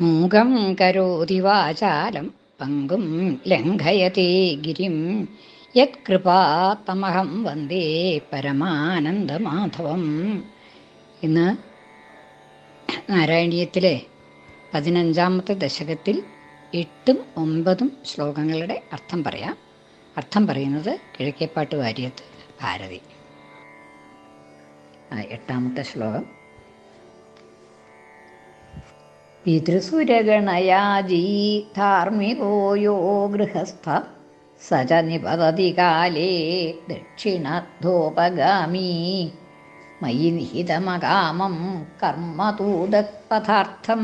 മൂകം കരോതി വാചാലം പങ്കും ലംഘയത്തെ ഗിരിം. യത്കൃപാത്തമഹം വന്ദേ പരമാനന്ദമാധവം. ഇന്ന് നാരായണീയത്തിലെ പതിനഞ്ചാമത്തെ ദശകത്തിൽ എട്ടും ഒമ്പതും ശ്ലോകങ്ങളുടെ അർത്ഥം പറയാം. അർത്ഥം പറയുന്നത് കിഴക്കേപ്പാട്ട് വാര്യത്ത് ഭാരതി. എട്ടാമത്തെ ശ്ലോകം. പിതൃസുരഗണയാജീ ധാർമ്മികോ യോ ഗൃഹസ്ഥ സ ച നിപതതി കാലേ ദക്ഷിണധോപഗാമീ. മയി നിഹിതമകാമം കർമ്മതൂതപഥാർത്ഥം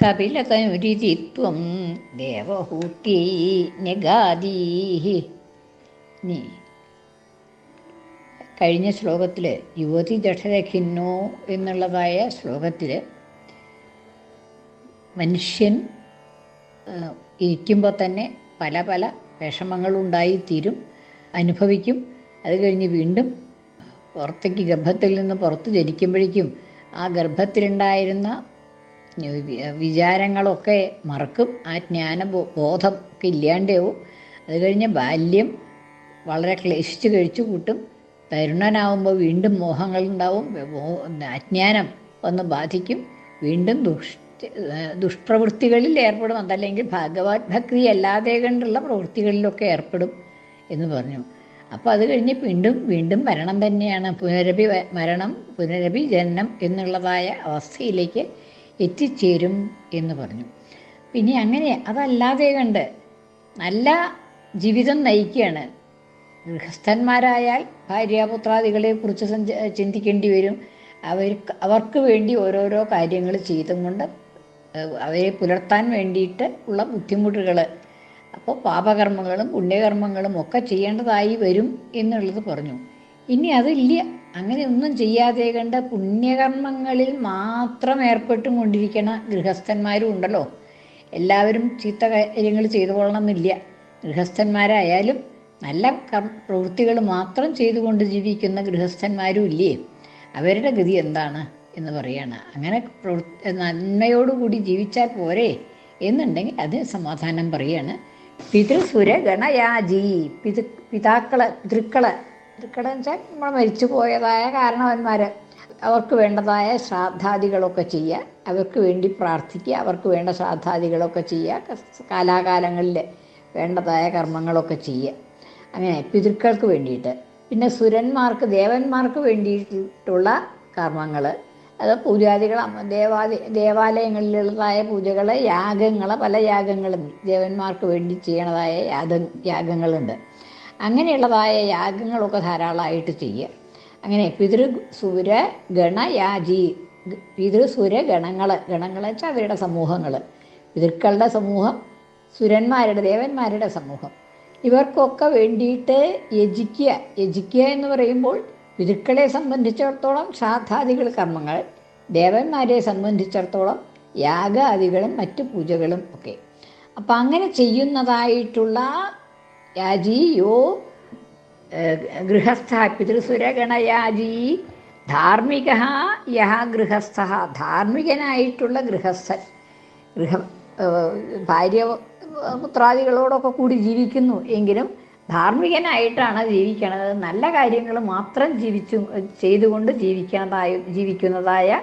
കപിലതനുരിതിത്വം ദേവഹൂത്യൈ നിഗാദീः നീ കഴിഞ്ഞ ശ്ലോകത്തിൽ യുവതി ജഠരഖിന്നോ എന്നുള്ളതായ ശ്ലോകത്തിൽ മനുഷ്യൻ ഇരിക്കുമ്പോൾ തന്നെ പല പല വിഷമങ്ങളുണ്ടായിത്തീരും അനുഭവിക്കും. അത് കഴിഞ്ഞ് വീണ്ടും പുറത്തേക്ക് ഗർഭത്തിൽ നിന്ന് പുറത്ത് ജനിക്കുമ്പോഴേക്കും ആ ഗർഭത്തിലുണ്ടായിരുന്ന വിചാരങ്ങളൊക്കെ മറക്കും. ആ ജ്ഞാന ബോധം ഒക്കെ ഇല്ലാണ്ടാവും. അത് കഴിഞ്ഞ് ബാല്യം വളരെ ക്ലേശിച്ച് കഴിച്ചു കൂട്ടും. തരുണനാവുമ്പോൾ വീണ്ടും മോഹങ്ങളുണ്ടാവും. അജ്ഞാനം ഒന്ന് ബാധിക്കും. വീണ്ടും ദുഷ് ദുഷ്പ്രവൃത്തികളിൽ ഏർപ്പെടും. അതല്ലെങ്കിൽ ഭഗവത് ഭക്തി അല്ലാതെ കണ്ടുള്ള പ്രവൃത്തികളിലൊക്കെ ഏർപ്പെടും എന്ന് പറഞ്ഞു. അപ്പോൾ അത് കഴിഞ്ഞ് വീണ്ടും വീണ്ടും മരണം തന്നെയാണ്. പുനരഭി മരണം പുനരഭി ജനനം എന്നുള്ളതായ അവസ്ഥയിലേക്ക് എത്തിച്ചേരും എന്ന് പറഞ്ഞു. പിന്നെ അങ്ങനെ അതല്ലാതെ കണ്ട് നല്ല ജീവിതം നയിക്കുകയാണ്. ഗൃഹസ്ഥന്മാരായാൽ ഭാര്യാപുത്രാദികളെ കുറിച്ച് ചിന്തിക്കേണ്ടി വരും. അവർക്ക് അവർക്ക് വേണ്ടി ഓരോരോ കാര്യങ്ങൾ ചെയ്തും കൊണ്ട് അവരെ പുലർത്താൻ വേണ്ടിയിട്ട് ഉള്ള ബുദ്ധിമുട്ടുകൾ അപ്പോൾ പാപകർമ്മങ്ങളും പുണ്യകർമ്മങ്ങളും ഒക്കെ ചെയ്യേണ്ടതായി വരും എന്നുള്ളത് പറഞ്ഞു. ഇനി അതില്ല. അങ്ങനെ ഒന്നും ചെയ്യാതെ കണ്ട് പുണ്യകർമ്മങ്ങളിൽ മാത്രം ഏർപ്പെട്ടും കൊണ്ടിരിക്കണ ഗൃഹസ്ഥന്മാരും ഉണ്ടല്ലോ. എല്ലാവരും ചീത്ത കാര്യങ്ങൾ ചെയ്തു കൊള്ളണമെന്നില്ല. ഗൃഹസ്ഥന്മാരായാലും നല്ല പ്രവൃത്തികൾ മാത്രം ചെയ്തുകൊണ്ട് ജീവിക്കുന്ന ഗൃഹസ്ഥന്മാരും ഇല്ലേ? അവരുടെ ഗതി എന്താണ്? എന്ന് പറയാണ്. അങ്ങനെ നന്മയോടുകൂടി ജീവിച്ചാൽ പോരെ എന്നുണ്ടെങ്കിൽ അത് സമാധാനം പറയാണ്. പിതൃസുര ഗണയാജി പിതൃ പിതാക്കൾ പിതൃക്കൾ. പിതൃക്കളെന്ന് വെച്ചാൽ നമ്മൾ മരിച്ചു പോയതായ കാരണവന്മാർ അവർക്ക് വേണ്ടതായ ശ്രാദ്ധാദികളൊക്കെ ചെയ്യുക. അവർക്ക് വേണ്ടി പ്രാർത്ഥിക്കുക. അവർക്ക് വേണ്ട ശ്രാദ്ധാദികളൊക്കെ ചെയ്യുക. കാലാകാലങ്ങളിൽ വേണ്ടതായ കർമ്മങ്ങളൊക്കെ ചെയ്യുക. അങ്ങനെ പിതൃക്കൾക്ക് വേണ്ടിയിട്ട്. പിന്നെ സുരന്മാർക്ക് ദേവന്മാർക്ക് വേണ്ടിയിട്ടുള്ള കർമ്മങ്ങൾ അത് പൂജാദികൾ ദേവാലയ ദേവാലയങ്ങളിലുള്ളതായ പൂജകൾ യാഗങ്ങൾ പല യാഗങ്ങളും ദേവന്മാർക്ക് വേണ്ടി ചെയ്യണതായ യാഗ യാഗങ്ങളുണ്ട്. അങ്ങനെയുള്ളതായ യാഗങ്ങളൊക്കെ ധാരാളമായിട്ട് ചെയ്യുക. അങ്ങനെ പിതൃ സൂര ഗണയാജി പിതൃസുര ഗണങ്ങൾ ഗണങ്ങൾ വെച്ചാൽ അവരുടെ സമൂഹങ്ങൾ പിതൃക്കളുടെ സമൂഹം സുരന്മാരുടെ ദേവന്മാരുടെ സമൂഹം. ഇവർക്കൊക്കെ വേണ്ടിയിട്ട് യജിക്കുക. യജിക്കുക എന്ന് പറയുമ്പോൾ പിതൃക്കളെ സംബന്ധിച്ചിടത്തോളം ശ്രാദ്ധാദികൾ കർമ്മങ്ങൾ ദേവന്മാരെ സംബന്ധിച്ചിടത്തോളം യാഗാദികളും മറ്റു പൂജകളും ഒക്കെ. അപ്പം അങ്ങനെ ചെയ്യുന്നതായിട്ടുള്ള യാജിയോ ഗൃഹസ്ഥ പിതൃസുരഗണയാജി ധാർമ്മിക യഹ ഗൃഹസ്ഥ ധാർമ്മികനായിട്ടുള്ള ഗൃഹസ്ഥൻ. ഗൃഹ ഭാര്യ പുത്രാദികളോടൊക്കെ കൂടി ജീവിക്കുന്നു. എങ്കിലും ധാർമ്മികനായിട്ടാണ് ജീവിക്കണത്. നല്ല കാര്യങ്ങൾ മാത്രം ജീവിച്ചു ചെയ്തുകൊണ്ട് ജീവിക്കുന്നതായ ജീവിക്കുന്നതായ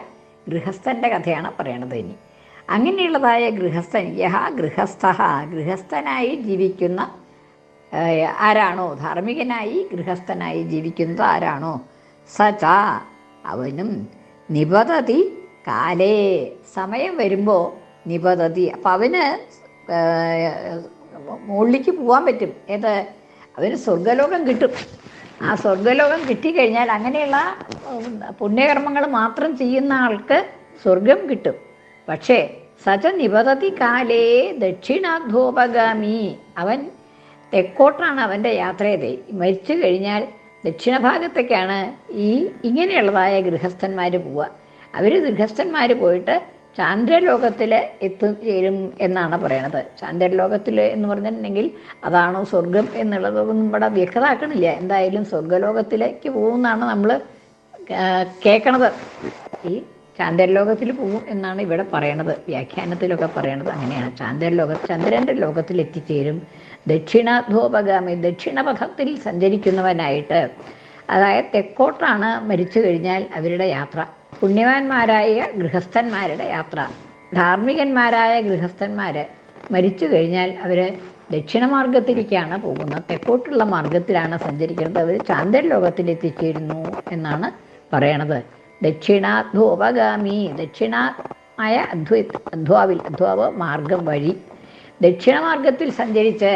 ഗൃഹസ്ഥന്റെ കഥയാണ് പറയണത് ഇനി. അങ്ങനെയുള്ളതായ ഗൃഹസ്ഥൻ യഹ ഗൃഹസ്ഥ ഗൃഹസ്ഥനായി ജീവിക്കുന്ന ആരാണോ? ധാർമ്മികനായി ഗൃഹസ്ഥനായി ജീവിക്കുന്നത് ആരാണോ? സച അവനും നിപതതി കാലേ. സമയം വരുമ്പോൾ നിപതതി അപ്പം അവന് മുകളിലേക്ക് പോകാൻ പറ്റും. ഏത്? അവന് സ്വർഗലോകം കിട്ടും. ആ സ്വർഗലോകം കിട്ടിക്കഴിഞ്ഞാൽ അങ്ങനെയുള്ള പുണ്യകർമ്മങ്ങൾ മാത്രം ചെയ്യുന്ന ആൾക്ക് സ്വർഗം കിട്ടും. പക്ഷേ സജ നിപതതി കാലേ ദക്ഷിണാധോപഗാമി അവൻ തെക്കോട്ടാണ് അവന്റെ യാത്രയത് മരിച്ചു കഴിഞ്ഞാൽ ദക്ഷിണഭാഗത്തേക്കാണ് ഈ ഇങ്ങനെയുള്ളതായ ഗൃഹസ്ഥന്മാർ പോവുക. അവർ ഗൃഹസ്ഥന്മാർ പോയിട്ട് ചാന്ദ്രലോകത്തിൽ എത്തിച്ചേരും ചേരും എന്നാണ് പറയണത്. ചാന്ദ്രലോകത്തിൽ എന്ന് പറഞ്ഞിട്ടുണ്ടെങ്കിൽ അതാണോ സ്വർഗം എന്നുള്ളതൊന്നും ഇവിടെ വ്യക്തമാക്കണില്ല. എന്തായാലും സ്വർഗലോകത്തിലേക്ക് പോകുമെന്നാണ് നമ്മൾ കേൾക്കണത് ഈ ചാന്ദ്രലോകത്തിൽ പോകും എന്നാണ് ഇവിടെ പറയണത്. വ്യാഖ്യാനത്തിലൊക്കെ പറയണത് അങ്ങനെയാണ്. ചാന്ദ്രലോക ചന്ദ്രന്റെ ലോകത്തിൽ എത്തിച്ചേരും ദക്ഷിണാധോപഗാമി ദക്ഷിണപഥത്തിൽ സഞ്ചരിക്കുന്നവനായിട്ട്. അതായത് തെക്കോട്ടാണ് മരിച്ചു കഴിഞ്ഞാൽ അവരുടെ യാത്ര. പുണ്യവാന്മാരായ ഗൃഹസ്ഥന്മാരുടെ യാത്ര. ധാർമ്മികന്മാരായ ഗൃഹസ്ഥന്മാർ മരിച്ചു കഴിഞ്ഞാൽ അവർ ദക്ഷിണമാർഗത്തിലേക്കാണ് പോകുന്നത്. തെക്കോട്ടുള്ള മാർഗത്തിലാണ് സഞ്ചരിക്കുന്നത്. അവർ ചാന്ദ്രലോകത്തിൽ എത്തിച്ചേരുന്നു എന്നാണ് പറയണത്. ദക്ഷിണാധ്വോപഗാമി ദക്ഷിണമായ അധ്വ അധ്വാവിൽ അധ്വാവ് മാർഗം വഴി ദക്ഷിണമാർഗത്തിൽ സഞ്ചരിച്ച്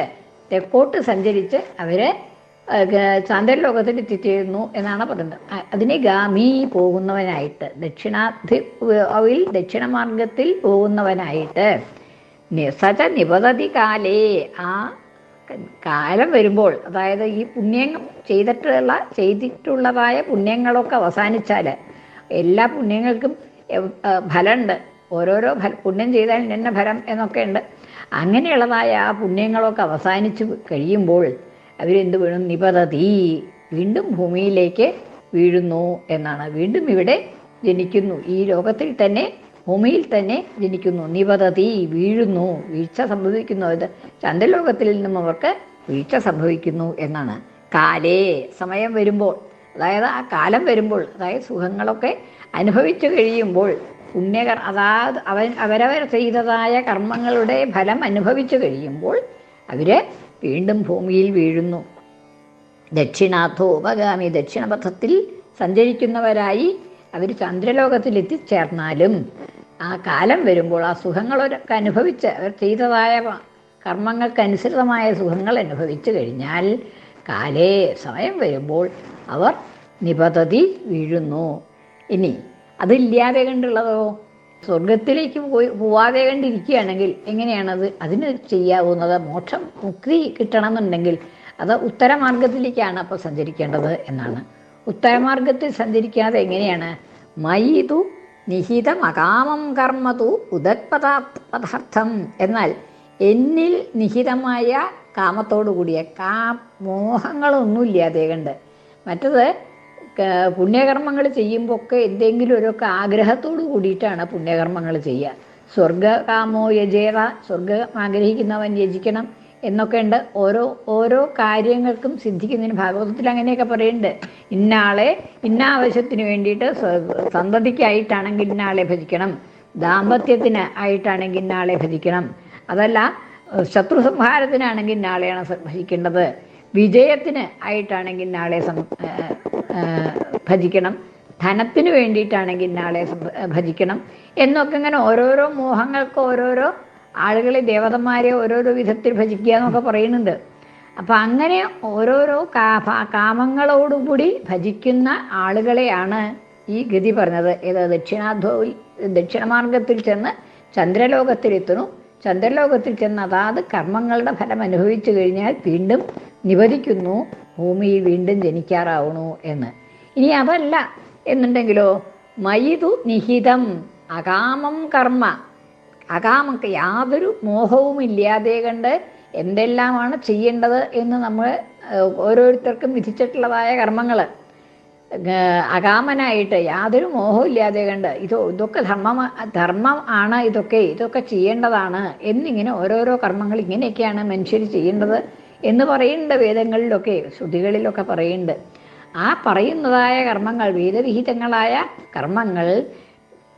തെക്കോട്ട് സഞ്ചരിച്ച് അവർ ചാന്ദ്രലോകത്തിൽ എത്തിച്ചേരുന്നു എന്നാണ് പറയുന്നത്. അതിനെ ഗാമി പോകുന്നവനായിട്ട് ദക്ഷിണാധി ദക്ഷിണമാർഗത്തിൽ പോകുന്നവനായിട്ട്. നി- സച നിപതതി കാലേ ആ കാലം വരുമ്പോൾ അതായത് ഈ പുണ്യങ്ങൾ ചെയ്തിട്ടുള്ള ചെയ്തിട്ടുള്ളതായ പുണ്യങ്ങളൊക്കെ അവസാനിച്ചാൽ എല്ലാ പുണ്യങ്ങൾക്കും ഫലമുണ്ട് ഓരോരോ ഫല പുണ്യം ചെയ്താൽ ഇന്ന ഫലം എന്നൊക്കെ ഉണ്ട്. അങ്ങനെയുള്ളതായ ആ പുണ്യങ്ങളൊക്കെ അവസാനിച്ച് കഴിയുമ്പോൾ അവരെന്ത് വീണു? നിപതതി വീണ്ടും ഭൂമിയിലേക്ക് വീഴുന്നു എന്നാണ്. വീണ്ടും ഇവിടെ ജനിക്കുന്നു. ഈ ലോകത്തിൽ തന്നെ ഭൂമിയിൽ തന്നെ ജനിക്കുന്നു. നിപതതി വീഴുന്നു. വീഴ്ച സംഭവിക്കുന്നു. അത് ചന്ദ്രലോകത്തിൽ നിന്നും അവർക്ക് വീഴ്ച സംഭവിക്കുന്നു എന്നാണ്. കാലേ സമയം വരുമ്പോൾ അതായത് ആ കാലം വരുമ്പോൾ അതായത് സുഖങ്ങളൊക്കെ അനുഭവിച്ചു കഴിയുമ്പോൾ പുണ്യകർ അതാത് അവൻ അവരവർ ചെയ്തതായ കർമ്മങ്ങളുടെ ഫലം അനുഭവിച്ചു കഴിയുമ്പോൾ അവർ വീണ്ടും ഭൂമിയിൽ വീഴുന്നു. ദക്ഷിണാഥോ ഉപഗാമി ദക്ഷിണപഥത്തിൽ സഞ്ചരിക്കുന്നവരായി അവർ ചന്ദ്രലോകത്തിൽ എത്തിച്ചേർന്നാലും ആ കാലം വരുമ്പോൾ ആ സുഖങ്ങളൊക്കെ അനുഭവിച്ച് അവർ ചെയ്തതായ കർമ്മങ്ങൾക്കനുസൃതമായ സുഖങ്ങൾ അനുഭവിച്ചു കഴിഞ്ഞാൽ കാലേ സമയം വരുമ്പോൾ അവർ നിപതതി വീഴുന്നു. ഇനി അതില്ലാതെ കണ്ടുള്ളതോ? സ്വർഗത്തിലേക്ക് പോയി പോവാതെ കണ്ടിരിക്കുകയാണെങ്കിൽ എങ്ങനെയാണത്? അതിന് ചെയ്യാവുന്നത് മോക്ഷം മുക്തി കിട്ടണമെന്നുണ്ടെങ്കിൽ അത് ഉത്തരമാർഗത്തിലേക്കാണ് അപ്പോൾ സഞ്ചരിക്കേണ്ടത് എന്നാണ്. ഉത്തരമാർഗത്തിൽ സഞ്ചരിക്കാതെ എങ്ങനെയാണ്? മയിതു നിഹിത മകാമം കർമ്മതു ഉദത്പദാർത്ഥം എന്നാൽ എന്നിൽ നിഹിതമായ കാമത്തോടു കൂടിയ കാ മോഹങ്ങളൊന്നുമില്ലാതെ കണ്ട്. മറ്റത് പുണ്യകർമ്മങ്ങൾ ചെയ്യുമ്പോൾ ഒക്കെ എന്തെങ്കിലും ഒരൊക്കെ ആഗ്രഹത്തോട് കൂടിയിട്ടാണ് പുണ്യകർമ്മങ്ങൾ ചെയ്യുക. സ്വർഗകാമോ യജേത സ്വർഗം ആഗ്രഹിക്കുന്നവൻ യജിക്കണം എന്നൊക്കെ ഉണ്ട്. ഓരോ ഓരോ കാര്യങ്ങൾക്കും സിദ്ധിക്കുന്നതിന് ഭാഗവതത്തിൽ അങ്ങനെയൊക്കെ പറയുന്നുണ്ട്. ഇന്നാളെ ഇന്ന ആവശ്യത്തിന് വേണ്ടിയിട്ട് സന്തതിക്കായിട്ടാണെങ്കിൽ ഇന്നാളെ ഭജിക്കണം. ദാമ്പത്യത്തിന് ആയിട്ടാണെങ്കിൽ ഇന്നാളെ ഭജിക്കണം. അതല്ല ശത്രു സംഹാരത്തിനാണെങ്കിൽ ഇന്നാളെയാണ് ഭജിക്കേണ്ടത്. വിജയത്തിന് ആയിട്ടാണെങ്കിൽ നാളെ ഭജിക്കണം. ധനത്തിന് വേണ്ടിയിട്ടാണെങ്കിൽ നാളെ ഭജിക്കണം. എന്നൊക്കെ ഇങ്ങനെ ഓരോരോ മോഹങ്ങൾക്ക് ഓരോരോ ആളുകളെ ദേവതന്മാരെ ഓരോരോ വിധത്തിൽ ഭജിക്കുക എന്നൊക്കെ പറയുന്നുണ്ട്. അപ്പം അങ്ങനെ ഓരോരോ കാമങ്ങളോടുകൂടി ഭജിക്കുന്ന ആളുകളെയാണ് ഈ ഗതി പറഞ്ഞത്. ഏത് ദക്ഷിണാധ്വയിൽ ദക്ഷിണമാർഗത്തിൽ ചെന്ന് ചന്ദ്രലോകത്തിലെത്തുന്നു. ചന്ദ്രലോകത്തിൽ ചെന്ന് അതാത് കർമ്മങ്ങളുടെ ഫലം അനുഭവിച്ചു കഴിഞ്ഞാൽ വീണ്ടും നിവദിക്കുന്നു ഭൂമിയിൽ വീണ്ടും ജനിക്കാറാവണു എന്ന്. ഇനി അതല്ല എന്നുണ്ടെങ്കിലോ മയിതു നിഹിതം അകാമം കർമ്മ. അകാമക്ക് യാതൊരു മോഹവും ഇല്ലാതെ കണ്ട് എന്തെല്ലാമാണ് ചെയ്യേണ്ടത് എന്ന് നമ്മൾ ഓരോരുത്തർക്കും വിധിച്ചിട്ടുള്ളതായ കർമ്മങ്ങൾ അകാമനായിട്ട് യാതൊരു മോഹവും ഇല്ലാതെ കണ്ട് ഇത് ഇതൊക്കെ ധർമ്മം ധർമ്മം ആണ് ഇതൊക്കെ ഇതൊക്കെ ചെയ്യേണ്ടതാണ് എന്നിങ്ങനെ ഓരോരോ കർമ്മങ്ങൾ ഇങ്ങനെയൊക്കെയാണ് മനുഷ്യർ ചെയ്യേണ്ടത് എന്ന് പറയുന്നുണ്ട് വേദങ്ങളിലൊക്കെ ശ്രുതികളിലൊക്കെ പറയുന്നുണ്ട്. ആ പറയുന്നതായ കർമ്മങ്ങൾ വേദവിഹിതങ്ങളായ കർമ്മങ്ങൾ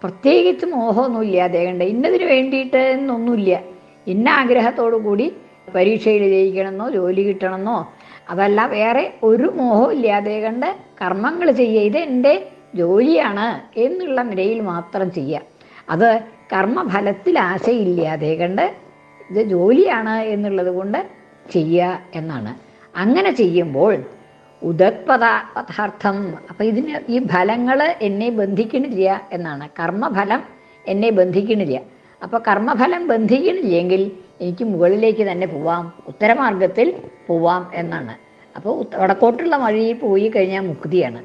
പ്രത്യേകിച്ച് മോഹമൊന്നും ഇല്ലാതെ ഇന്നതിന് വേണ്ടിയിട്ട് എന്നൊന്നുമില്ല. ഇന്ന ആഗ്രഹത്തോടു കൂടി പരീക്ഷയിൽ ജയിക്കണമെന്നോ ജോലി കിട്ടണമെന്നോ അതല്ല വേറെ ഒരു മോഹം ഇല്ലാതെ കണ്ട് കർമ്മങ്ങൾ ചെയ്യുക ഇത് എന്റെ ജോലിയാണ് എന്നുള്ള നിലയിൽ മാത്രം ചെയ്യുക. അത് കർമ്മഫലത്തിൽ ആശയില്ലാതെ കണ്ട്. ഇത് ജോലിയാണ് എന്നുള്ളത് കൊണ്ട് ചെയ്യുക എന്നാണ്. അങ്ങനെ ചെയ്യുമ്പോൾ ഉദത്പദ പദാർത്ഥം അപ്പം ഇതിന് ഈ ഫലങ്ങൾ എന്നെ ബന്ധിക്കണില്ല എന്നാണ്. കർമ്മഫലം എന്നെ ബന്ധിക്കണില്ല. അപ്പോൾ കർമ്മഫലം ബന്ധിക്കണില്ലെങ്കിൽ എനിക്ക് മുകളിലേക്ക് തന്നെ പോവാം ഉത്തരമാർഗത്തിൽ പോവാം എന്നാണ്. അപ്പോൾ വടക്കോട്ടുള്ള വഴിയിൽ പോയി കഴിഞ്ഞാൽ മുക്തിയാണ്.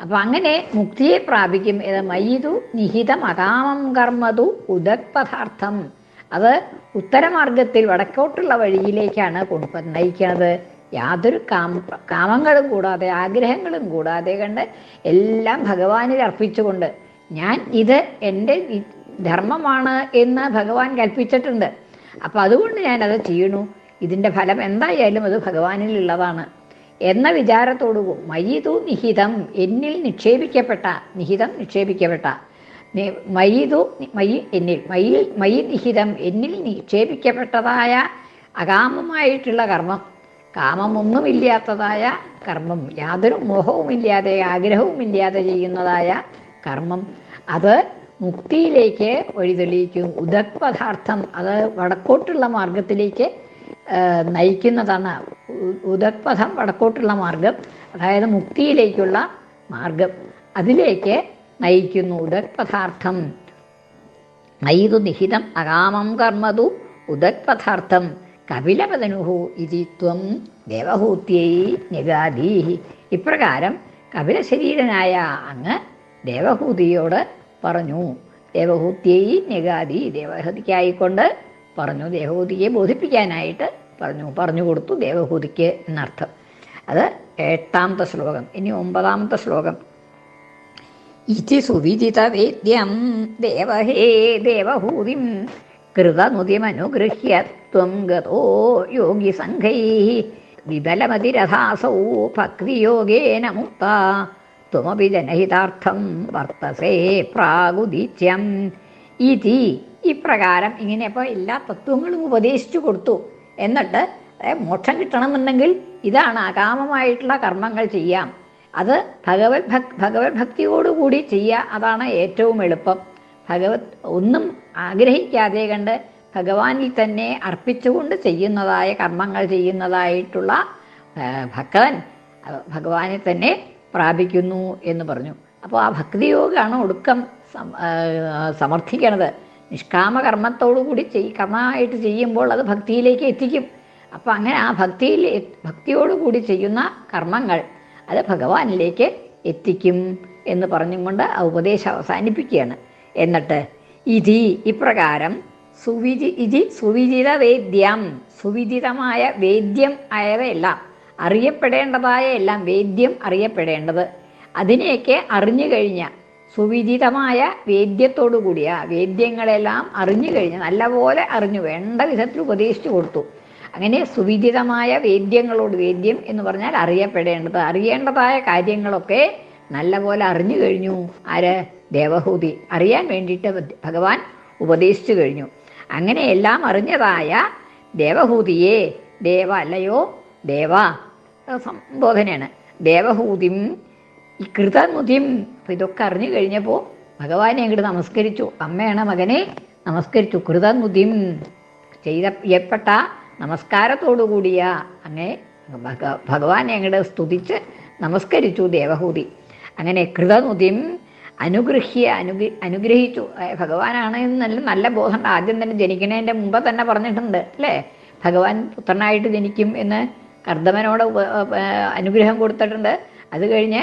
അപ്പോൾ അങ്ങനെ മുക്തിയെ പ്രാപിക്കും. ഇത് നിഹിതം അകാമം കർമ്മതു ഉദത്പദാർത്ഥം അത് ഉത്തരമാർഗത്തിൽ വടക്കോട്ടുള്ള വഴിയിലേക്കാണ് കൊണ്ട് നയിക്കുന്നത് യാതൊരു കാമ കാമങ്ങളും കൂടാതെ ആഗ്രഹങ്ങളും കൂടാതെ കണ്ട് എല്ലാം ഭഗവാനിൽ അർപ്പിച്ചുകൊണ്ട് ഞാൻ ഇത് എന്റെ ധർമ്മമാണ് എന്ന് ഭഗവാൻ കൽപ്പിച്ചിട്ടുണ്ട്. അപ്പം അതുകൊണ്ട് ഞാനത് ചെയ്യണു. ഇതിന്റെ ഫലം എന്തായാലും അത് ഭഗവാനിലുള്ളതാണ്. എന്ന വിചാരത്തോടു മയിതു നിഹിതം. എന്നിൽ നിക്ഷേപിക്കപ്പെട്ട നിഹിതം നിക്ഷേപിക്കപ്പെട്ട മയിതു മയി എന്നിൽ മയിൽ മയി നിഹിതം എന്നിൽ നിക്ഷേപിക്കപ്പെട്ടതായ അകാമമായിട്ടുള്ള കർമ്മം. കാമമൊന്നുമില്ലാത്തതായ കർമ്മം യാതൊരു മോഹവുമില്ലാതെ ആഗ്രഹവുമില്ലാതെ ചെയ്യുന്നതായ കർമ്മം. അത് മുക്തിയിലേക്ക് വഴിതെളിയിക്കും. ഉദക് പദാർത്ഥം അത് വടക്കോട്ടുള്ള മാർഗത്തിലേക്ക് നയിക്കുന്നതാണ് ഉദക് പദം വടക്കോട്ടുള്ള മാർഗം അതായത് മുക്തിയിലേക്കുള്ള മാർഗം അതിലേക്ക് നയിക്കുന്നു. ഉദക് പദാർത്ഥം നയിതു നിഹിതം അകാമം കർമ്മതു ഉദക്പഥാർത്ഥം കപിലപതനുഹു ഇതി ത്വം ദേവഹൂത്യൈ നിഗാദീ ഇപ്രകാരം കപിലശരീരനായ അങ്ങ് ദേവഹൂതിയോട് പറഞ്ഞു. ദേവഹൂത്യൈ നിഗാദി ദേവഹൂതിക്കായിക്കൊണ്ട് പറഞ്ഞു. ദേവഹൂതിയെ ബോധിപ്പിക്കാനായിട്ട് പറഞ്ഞു. പറഞ്ഞു കൊടുത്തു ദേവഹൂതിക്ക് എന്നർത്ഥം. അത് എട്ടാമത്തെ ശ്ലോകം. ഇനി ഒമ്പതാമത്തെ ശ്ലോകം. ഇതി സുവിദിതവേദ്യം ദേവഹേ ദേവഹൂതിം കൃതനുതിമനുഗൃഹ്യ ത്വം ഗതോ യോഗിസംഘൈ വിബലമതിരഥാസൗ ഭക്തിയോഗേന മുക്ത ത്വമപി ജനഹിതാർത്ഥം വർത്തസേ പ്രാഗുദിത്യം ഇതി ഇപ്രകാരം ഇങ്ങനെ ഇപ്പോൾ എല്ലാ തത്വങ്ങളും ഉപദേശിച്ചു കൊടുത്തു. എന്നിട്ട് മോക്ഷം കിട്ടണമെന്നുണ്ടെങ്കിൽ ഇതാണ് അകാമമായിട്ടുള്ള കർമ്മങ്ങൾ ചെയ്യാം. അത് ഭഗവത് ഭക് ഭഗവത് ഭക്തിയോടുകൂടി ചെയ്യുക അതാണ് ഏറ്റവും എളുപ്പം. ഭഗവത് ഒന്നും ആഗ്രഹിക്കാതെ കണ്ട് ഭഗവാനിൽ തന്നെ അർപ്പിച്ചുകൊണ്ട് ചെയ്യുന്നതായ കർമ്മങ്ങൾ ചെയ്യുന്നതായിട്ടുള്ള ഭക്തൻ ഭഗവാനെ തന്നെ പ്രാപിക്കുന്നു എന്ന് പറഞ്ഞു. അപ്പോൾ ആ ഭക്തിയോഗമാണ് ഒടുക്കം സമർത്ഥിക്കണത്. നിഷ്കാമ കൂടി ചെയ് കർമ്മമായിട്ട് ചെയ്യുമ്പോൾ അത് ഭക്തിയിലേക്ക് എത്തിക്കും. അപ്പോൾ അങ്ങനെ ആ ഭക്തിയിൽ ഭക്തിയോടുകൂടി ചെയ്യുന്ന കർമ്മങ്ങൾ അത് ഭഗവാനിലേക്ക് എത്തിക്കും എന്ന് പറഞ്ഞും കൊണ്ട് ആ ഉപദേശം അവസാനിപ്പിക്കുകയാണ്. എന്നിട്ട് ഇതി ഇപ്രകാരം സുവിജി ഇതി സുവിജിത വേദ്യം സുവിദിതമായ വേദ്യം ആയവയെല്ലാം അറിയപ്പെടേണ്ടതായ എല്ലാം വേദ്യം അറിയപ്പെടേണ്ടത്. അതിനെയൊക്കെ അറിഞ്ഞു കഴിഞ്ഞ സുവിദിതമായ വേദ്യത്തോടു കൂടിയ വേദ്യങ്ങളെല്ലാം അറിഞ്ഞു കഴിഞ്ഞ് നല്ലപോലെ അറിഞ്ഞു വേണ്ട വിധത്തിൽ ഉപദേശിച്ചു കൊടുത്തു. അങ്ങനെ സുവിദിതമായ വേദ്യങ്ങളോട് വേദ്യം എന്ന് പറഞ്ഞാൽ അറിയപ്പെടേണ്ടത്. അറിയേണ്ടതായ കാര്യങ്ങളൊക്കെ നല്ലപോലെ അറിഞ്ഞു കഴിഞ്ഞു. ആര്? ദേവഹൂതി. അറിയാൻ വേണ്ടിയിട്ട് ഭഗവാൻ ഉപദേശിച്ചു കഴിഞ്ഞു. അങ്ങനെ എല്ലാം അറിഞ്ഞതായ ദേവഹൂതിയെ ദേവ അല്ലയോ? ദേവ. സംബോധനയാണ്. ദേവഹൂതിം ഈ കൃതനുതിം അപ്പം ഇതൊക്കെ അറിഞ്ഞു കഴിഞ്ഞപ്പോൾ ഭഗവാനെ അങ്ങോട്ട് നമസ്കരിച്ചു. അമ്മയാണ് മകനെ നമസ്കരിച്ചു. കൃതനുതിം ചെയ്ത നമസ്കാരത്തോടു കൂടിയ അങ്ങേ ഭഗ ഞങ്ങളുടെ സ്തുതിച്ച് നമസ്കരിച്ചു ദേവഹൂതി. അങ്ങനെ കൃതനുതിം അനുഗ്രഹ്യ അനുഗ്ര അനുഗ്രഹിച്ചു. ഭഗവാനാണ് നല്ല നല്ല ബോധം. ആദ്യം തന്നെ ജനിക്കണതിന്റെ മുമ്പ് തന്നെ പറഞ്ഞിട്ടുണ്ട് അല്ലേ? ഭഗവാൻ പുത്രനായിട്ട് ജനിക്കും എന്ന് കർദ്ദമനോട് അനുഗ്രഹം കൊടുത്തിട്ടുണ്ട്. അത് കഴിഞ്ഞ്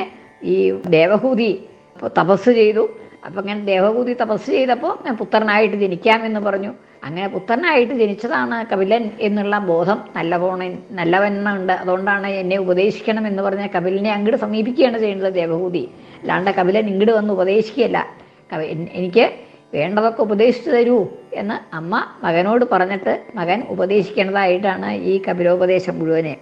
ഈ ദേവഹൂതി തപസ് ചെയ്തു. അപ്പം അങ്ങനെ ദേവഹൂതി തപസ് ചെയ്തപ്പോൾ പുത്രനായിട്ട് ജനിക്കാമെന്ന് പറഞ്ഞു. അങ്ങനെ പുത്രനായിട്ട് ജനിച്ചതാണ് കപിലൻ എന്നുള്ള ബോധം നല്ലവണ്ണം നല്ലവണ്ണമുണ്ട്. അതുകൊണ്ടാണ് എന്നെ ഉപദേശിക്കണം എന്ന് പറഞ്ഞ കപിലിനെ അങ്ങോട്ട് സമീപിക്കുകയാണ് ചെയ്യേണ്ടത് ദേവഭൂതി. അല്ലാണ്ട് കപിലൻ ഇങ്ങോട്ട് വന്ന് ഉപദേശിക്കുകയല്ല. കവി എനിക്ക് വേണ്ടതൊക്കെ ഉപദേശിച്ചു തരൂ എന്ന് അമ്മ മകനോട് പറഞ്ഞിട്ട് മകൻ ഉപദേശിക്കേണ്ടതായിട്ടാണ് ഈ കപിലോപദേശം മുഴുവനെ.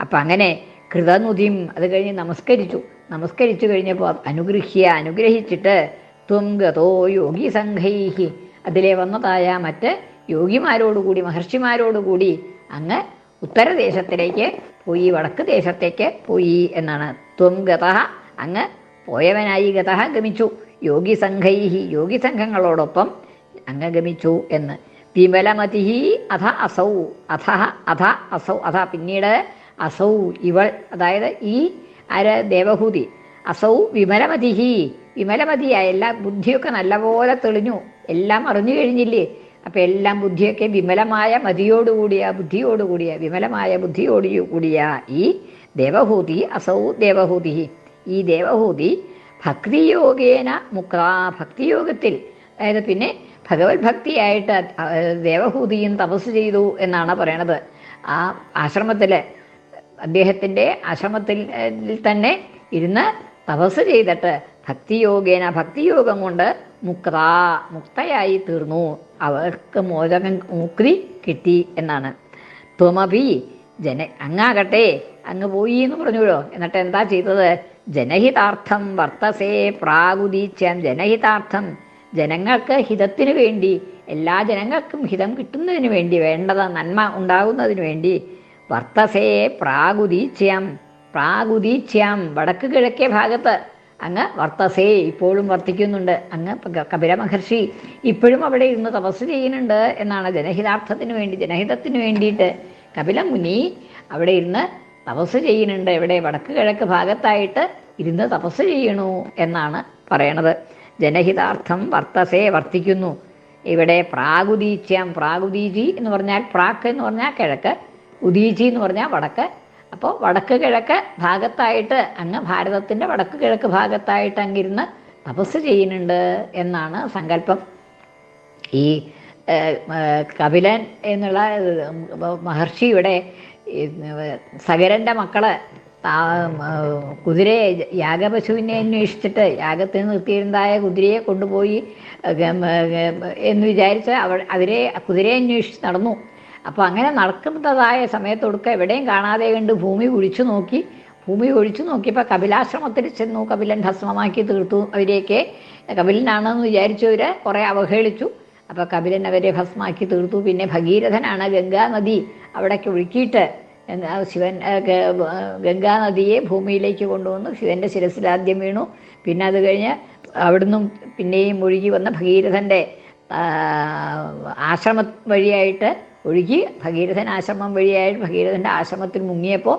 അപ്പം അങ്ങനെ കൃതനുതിയും അത് കഴിഞ്ഞ് നമസ്കരിച്ചു. നമസ്കരിച്ചു കഴിഞ്ഞപ്പോൾ അനുഗ്രഹിക്കുക അനുഗ്രഹിച്ചിട്ട് ത്വം ഗതോ യോഗി സംഘൈഹി. അതിലെ വന്നതായ മറ്റ് യോഗിമാരോടുകൂടി മഹർഷിമാരോടുകൂടി അങ്ങ് ഉത്തരദേശത്തിലേക്ക് പോയി വടക്ക് ദേശത്തേക്ക് പോയി എന്നാണ്. ത്വം ഗത അങ്ങ് പോയവനായി ഗത ഗമിച്ചു. യോഗി സംഘൈഹി യോഗി സംഘങ്ങളോടൊപ്പം അങ്ങ് ഗമിച്ചു എന്ന്. വിമലമതി അധ അസൗ അധ അധ അസൗ അധ പിന്നീട് അസൗ ഇവൾ അതായത് ഈ അര ദേവഹൂതി അസൗ വിമലമതിഹി. വിമലമതിയായ എല്ലാ ബുദ്ധിയൊക്കെ നല്ലപോലെ തെളിഞ്ഞു. എല്ലാം അറിഞ്ഞു കഴിഞ്ഞില്ലേ? അപ്പം എല്ലാം ബുദ്ധിയൊക്കെ വിമലമായ മതിയോടുകൂടിയ ബുദ്ധിയോടുകൂടിയ വിമലമായ ബുദ്ധിയോട് കൂടിയ ഈ ദേവഹൂതി അസൗ ദേവഹൂതി. ഈ ദേവഹൂതി ഭക്തിയോഗേന മുക്ത ഭക്തിയോഗത്തിൽ. അതായത് പിന്നെ ഭഗവത് ഭക്തിയായിട്ട് ദേവഹൂതിയും തപസ് ചെയ്തു എന്നാണ് പറയണത്. ആ ആശ്രമത്തിൽ അദ്ദേഹത്തിന്റെ ആശ്രമത്തിൽ തന്നെ ഇരുന്ന് തപസ് ചെയ്തിട്ട് ഭക്തിയോഗേന ഭക്തിയോഗം കൊണ്ട് മുക്ത മുക്തയായി തീർന്നു. അവർക്ക് മോചകം മുക്തി കിട്ടി എന്നാണ്. ത്വമഭി ജന അങ്ങാകട്ടെ അങ്ങ് പോയി എന്ന് പറഞ്ഞുല്ലോ എന്നിട്ട് എന്താ ചെയ്തത്? ജനഹിതാർത്ഥം വർത്തസേ പ്രാഗുദീച്യം ജനഹിതാർത്ഥം ജനങ്ങൾക്ക് ഹിതത്തിന് വേണ്ടി എല്ലാ ജനങ്ങൾക്കും ഹിതം കിട്ടുന്നതിന് വേണ്ടി വേണ്ടത് നന്മ ഉണ്ടാകുന്നതിന് വേണ്ടി വർത്തസേ പ്രാഗുദീച്യം പ്രാഗുദീച്യം വടക്ക് കിഴക്കേ ഭാഗത്ത്. അങ്ങ് വർത്തസേ ഇപ്പോഴും വർത്തിക്കുന്നുണ്ട്. അങ്ങ് കപില മഹർഷി ഇപ്പോഴും അവിടെ ഇരുന്ന് തപസ് ചെയ്യുന്നുണ്ട് എന്നാണ് ജനഹിതാർത്ഥത്തിന് വേണ്ടി ജനഹിതത്തിന് വേണ്ടിയിട്ട് കപില മുനി അവിടെ ഇരുന്ന് തപസ് ചെയ്യുന്നുണ്ട്. ഇവിടെ വടക്ക് കിഴക്ക് ഭാഗത്തായിട്ട് ഇരുന്ന് തപസ് ചെയ്യണു എന്നാണ് പറയണത്. ജനഹിതാർത്ഥം വർത്തസേ വർത്തിക്കുന്നു. ഇവിടെ പ്രാഗുദീച്യം പ്രാഗുദീജി എന്ന് പറഞ്ഞാൽ പ്രാക്ക് എന്ന് പറഞ്ഞാൽ കിഴക്ക് ഉദീജി എന്ന് പറഞ്ഞാൽ വടക്ക് അപ്പോൾ വടക്ക് കിഴക്ക് ഭാഗത്തായിട്ട് അങ്ങ് ഭാരതത്തിന്റെ വടക്ക് കിഴക്ക് ഭാഗത്തായിട്ട് അങ്ങിരുന്ന് തപസ് ചെയ്യുന്നുണ്ട് എന്നാണ് സങ്കല്പം. ഈ കപിലൻ എന്നുള്ള മഹർഷി ഇവിടെ സകരന്റെ മക്കൾ കുതിരയെ യാഗപശുവിനെ അന്വേഷിച്ചിട്ട് യാഗത്തിന് നിർത്തിയിരുന്നതായ കുതിരയെ കൊണ്ടുപോയി എന്ന് വിചാരിച്ച് അവ അവരെ കുതിരയെ അന്വേഷിച്ച് നടന്നു. അപ്പോൾ അങ്ങനെ നടക്കുന്നതായ സമയത്തൊടുക്ക എവിടെയും കാണാതെ കണ്ട് ഭൂമി കുഴിച്ചു നോക്കി ഭൂമി ഒഴിച്ചു നോക്കിയപ്പോൾ കപിലാശ്രമത്തിൽ ചെന്നു കപിലൻ ഭസ്മമാക്കി തീർത്തു അവരെയൊക്കെ. കപിലനാണെന്ന് വിചാരിച്ചവർ കുറേ അവഹേളിച്ചു. അപ്പോൾ കപിലൻ അവരെ ഭസ്മാക്കി തീർത്തു. പിന്നെ ഭഗീരഥനാണ് ഗംഗാനദി അവിടേക്ക് ഒഴുക്കിയിട്ട് ശിവൻ ഗംഗാനദിയെ ഗംഗാ നദിയെ ഭൂമിയിലേക്ക് കൊണ്ടുവന്നു. ശിവന്റെ ശിരസിലാദ്യം വീണു. പിന്നെ അത് കഴിഞ്ഞ് അവിടുന്ന് പിന്നെയും ഒഴുകി വന്ന ഭഗീരഥന്റെ ആശ്രമ വഴിയായിട്ട് ഒഴുകി ഭഗീരഥൻ ആശ്രമം വഴിയായിട്ട് ഭഗീരഥന്റെ ആശ്രമത്തിൽ മുങ്ങിയപ്പോൾ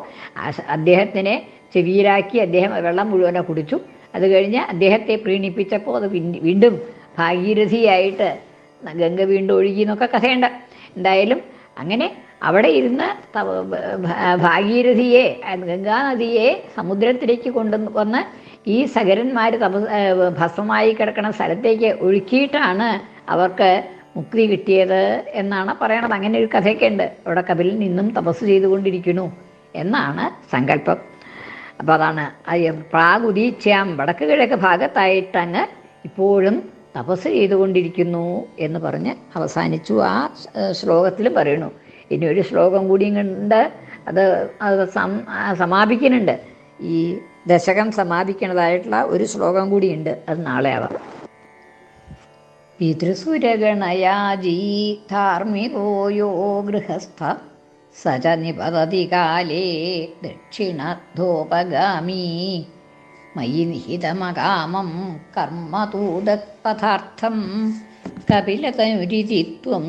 അദ്ദേഹത്തിനെ ചെവിയിലാക്കി അദ്ദേഹം വെള്ളം മുഴുവനെ കുടിച്ചു. അത് കഴിഞ്ഞ് അദ്ദേഹത്തെ പ്രീണിപ്പിച്ചപ്പോൾ അത് വീണ്ടും ഭാഗീരഥിയായിട്ട് ഗംഗ വീണ്ടും ഒഴുകി എന്നൊക്കെ കഥയുണ്ട്. എന്തായാലും അങ്ങനെ അവിടെ ഇരുന്ന് ഭാഗീരഥിയെ ഗംഗാനദിയെ സമുദ്രത്തിലേക്ക് കൊണ്ടു വന്ന് ഈ സകരന്മാർ തപ ഏഹ് ഭസ്മമായി കിടക്കുന്ന സ്ഥലത്തേക്ക് ഒഴുക്കിയിട്ടാണ് അവർക്ക് മുക്തി കിട്ടിയത് എന്നാണ് പറയണത്. അങ്ങനെ ഒരു കഥയൊക്കെ ഉണ്ട് അവിടെ കപിലൻ നിന്നും തപസ് ചെയ്തുകൊണ്ടിരിക്കുന്നു എന്നാണ് സങ്കല്പം. അപ്പോൾ അതാണ് പ്രാഗുദീച്ചാം വടക്ക് കിഴക്ക് ഭാഗത്തായിട്ടങ്ങ് ഇപ്പോഴും തപസ് ചെയ്തുകൊണ്ടിരിക്കുന്നു എന്ന് പറഞ്ഞ് അവസാനിച്ചു ആ ശ്ലോകത്തിൽ പറയുന്നു. ഇനി ഒരു ശ്ലോകം കൂടിയും ഉണ്ട് അത് അത് സമാപിക്കുന്നുണ്ട്. ഈ ദശകം സമാപിക്കുന്നതായിട്ടുള്ള ഒരു ശ്ലോകം കൂടിയുണ്ട്. അത് നാളെ ആവാം പിതൃസുരഗണയാജീ ധാർമ്മികോ യോ ഗൃഹസ്ഥ സ ച നിപതതി കാലേ ദക്ഷിണാധോപഗാമീ മയി നിഹിതമകാമം കർമ്മതൂതപഥാർത്ഥം കപിലതനുരിതിത്വം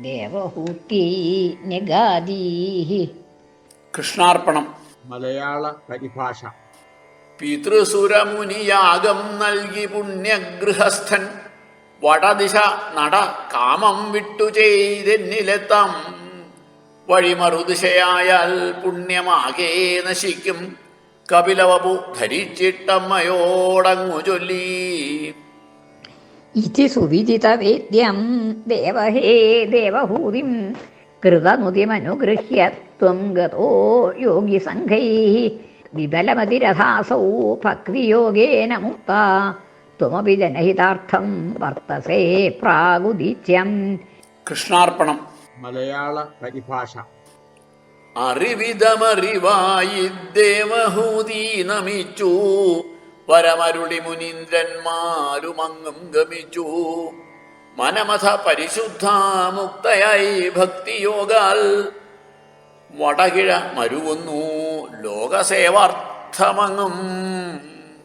ദേവഹൂത്യൈ നിഗാദീ കൃഷ്ണാർപ്പണം. മലയാള പരിഭാഷ. പിതൃസുരമുനിയാഗം നൽകി പുണ്യഗൃഹസ്ഥൻ വടദിശ നട കാമം വിട്ടു ചെയ്തെന്നിലെത്താം. വഴിമറുദിശയായാൽ പുണ്യമാകെ നശിക്കും. കപിലവപു ധരിച്ചിട്ടമ്മയോടങ്ങു ചൊല്ലി. ഇതി സുവിദിതവേദ്യം ദേവഹേ ദേവഹൂതിം കൃതനുതിമനുഗൃഹ്യ ത്വം ഗതോ യോഗി സംഘൈ വിബലമതിരഥാസൗ ഭക്തിയോഗേന മുക്ത. ത്വമപി ജനഹിതാർത്ഥം വർത്തസേ പ്രാഗുദീച്യം കൃഷ്ണാർപ്പണം. മലയാള പരിഭാഷ. അറിവിതമറിവായി ദേവഹൂതി നമിച്ചു പരമരുളി മുനീന്ദ്രന്മാരുമങ്ങും ഗമിച്ചു. മനമഥ പരിശുദ്ധ മുക്തയായി ഭക്തിയോഗാൽ വടകിഴ മരുവുന്നു. ലോകസേവാർത്ഥമങ്ങും